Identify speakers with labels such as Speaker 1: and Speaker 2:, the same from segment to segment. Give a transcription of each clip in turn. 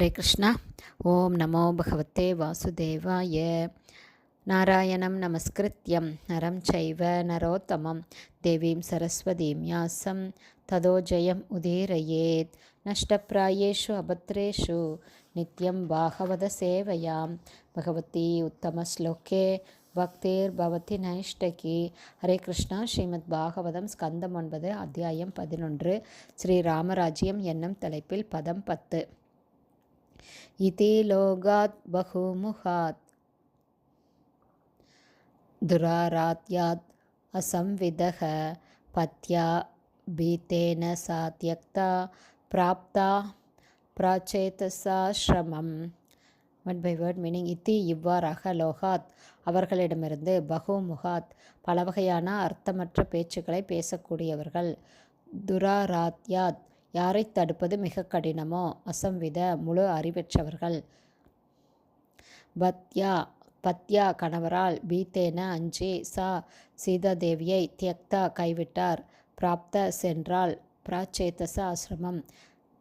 Speaker 1: ஹரே கிருஷ்ணா. ஓம் நமோ பகவத்தே வாசுதேவாய. நாராயணம் நமஸ்கிருத்யம் நரம் சைவ நரோத்தமம் தேவீம் சரஸ்வதீம் யாசம் ததோ ஜெயம் உதீரயேத். நஷ்டப்பிராயேஷு அபத்ரேஷு நித்யம் பாகவத சேவையாம். பகவதி உத்தமஸ்லோகே பக்தேர் பவதி நைஷ்டகி. ஹரே கிருஷ்ணா ஸ்ரீமத் பாகவதம் ஸ்கந்தம் ஒன்பது அத்தியாயம் பதினொன்று ஸ்ரீ ராமராஜ்யம் என்னும் தலைப்பில் பதம் பத்து. इति लोगात् बहुमुखात् दुरारात्यात् असंविदः पत्या भीतेन सा त्यक्ता प्राप्ता பிராச்சேதசாசிரமம் வட் பை வேர்ட் மீனிங் இத்தி இவ்வாறாக லோகாத் அவர்களிடமிருந்து பகுமுகாத் பல வகையான அர்த்தமற்ற பேச்சுக்களை பேசக்கூடியவர்கள் துராராத்யாத் யாரை தடுப்பது மிக கடினமோ? அசம்வித முழு அறிவற்றவர்கள். பத்யா பத்யா கணவரால் பீத்தேன அஞ்சி சா சீதாதேவியை தியக்தா கைவிட்டார். பிராப்த சென்றால் பிராச்சேத்தச ஆசிரமம்.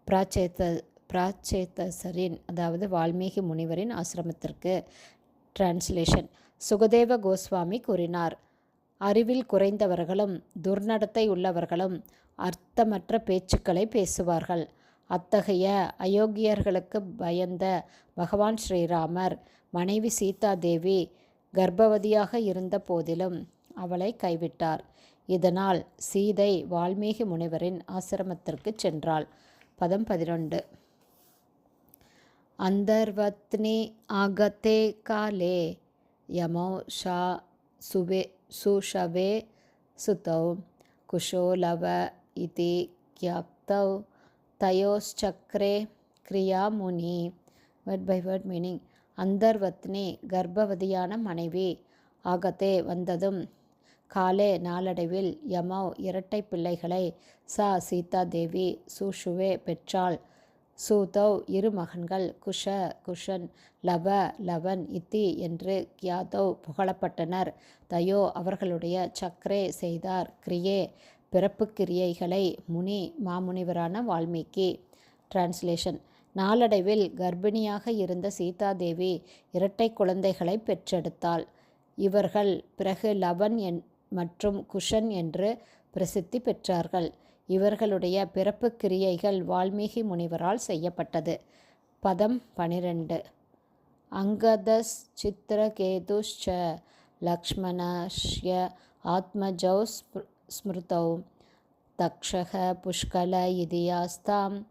Speaker 1: பிராச்சேத்த பிராச்சேத்தசரின் அதாவது வால்மீகி முனிவரின் ஆசிரமத்திற்கு. டிரான்ஸ்லேஷன். சுகதேவ கோஸ்வாமி கூறினார். அறிவில் குறைந்தவர்களும் துர்நடத்தை உள்ளவர்களும் அர்த்தமற்ற பேச்சுக்களை பேசுவார்கள். அத்தகைய அயோக்கியர்களுக்கு பயந்த பகவான் ஸ்ரீராமர் மனைவி சீதாதேவி கர்ப்பவதியாக இருந்த போதிலும் அவளை கைவிட்டார். இதனால் சீதை வால்மீகி முனிவரின் ஆசிரமத்திற்கு சென்றாள். பதம் பதினொன்று. அந்தர்வத்னி ஆகத்தே காலே யமோ ஷா சுவே சுஷவே சுதௌ குஷோலவ इति ज्ञाप्तौ तयोश्चक्रे கிரியாமுனி வேர்ட் பை வேர்ட் மீனிங் அந்தர்வத்னி கர்ப்பவதியான மனைவி ஆகத்தே வந்ததும் காலே நாளடைவில் யமோ இரட்டை பிள்ளைகளை சா சீதா தேவி சுஷுவே பெற்றாள் சூதவ் இரு மகன்கள் குஷ குஷன் லவ லவன் இத்தி என்று கியாதவ் புகழப்பட்டனர். தயோ அவர்களுடைய சக்ரே செய்தார். கிரியே பிறப்பு கிரியைகளை முனி மாமுனிவரான வால்மீகி. டிரான்ஸ்லேஷன் நாளடைவில் கர்ப்பிணியாக இருந்த சீதாதேவி இரட்டை குழந்தைகளை பெற்றெடுத்தாள். இவர்கள் பிறகு லவன் என் மற்றும் குஷன் என்று பிரசித்தி பெற்றார்கள். இவர்களுடைய பிறப்பு கிரியைகள் வால்மீகி முனிவரால் செய்யப்பட்டது. பதம் பனிரெண்டு. அங்கதஸ் சித்திரகேதுஷ்ச லக்ஷ்மணஷ்ய ஆத்மஜௌ ஸ்மிருதௌ. தக்ஷக புஷ்கல இதியாஸ்தாம்.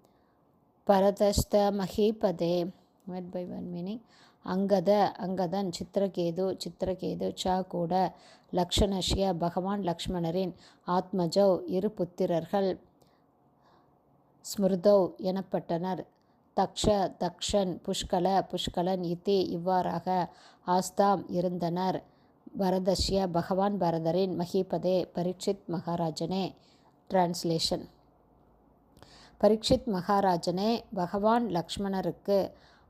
Speaker 1: பரதஸ்த மஹீபதே word by one meaning Angada Angadan Chitraketu Chitraketu ச கூட லக்ஷணஷ்ய பகவான் லக்ஷ்மணரின் ஆத்மஜௌ இரு புத்திரர்கள் ஸ்மிருதௌ எனப்பட்டனர். தக்ஷ தக்ஷன் புஷ்கல புஷ்கலன் இத்தி இவ்வாறாக ஆஸ்தாம் இருந்தனர். பரதஷ்ய பகவான் பரதரின் மகிபதே பரீட்சித் மகாராஜனே. டிரான்ஸ்லேஷன் பரீட்சித் மகாராஜனே பகவான் லக்ஷ்மணருக்கு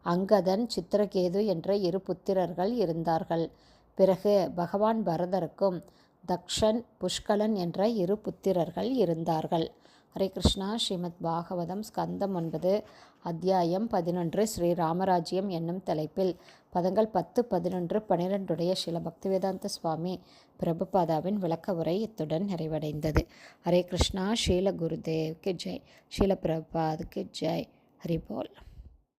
Speaker 1: அங்கதன் சித்திரகேது என்ற இரு புத்திரர்கள் இருந்தார்கள். பிறகு பகவான் பரதருக்கும் தக்ஷன் புஷ்கலன் என்ற இரு புத்திரர்கள் இருந்தார்கள். ஹரே கிருஷ்ணா. ஸ்ரீமத் பாகவதம் ஸ்கந்தம் ஒன்பது அத்தியாயம் பதினொன்று. ஸ்ரீ ராமராஜ்யம் என்னும் தலைப்பில் பதங்கள் பத்து பதினொன்று பனிரெண்டுடைய சில பக்திவேதாந்த சுவாமி பிரபுபாதாவின் விளக்க உரை இத்துடன் நிறைவடைந்தது. ஹரே கிருஷ்ணா. ஸ்ரீல குருதேவ்க்கு ஜெய். ஸ்ரீல பிரபாத்க்கு ஜெய். ஹரிபோல்.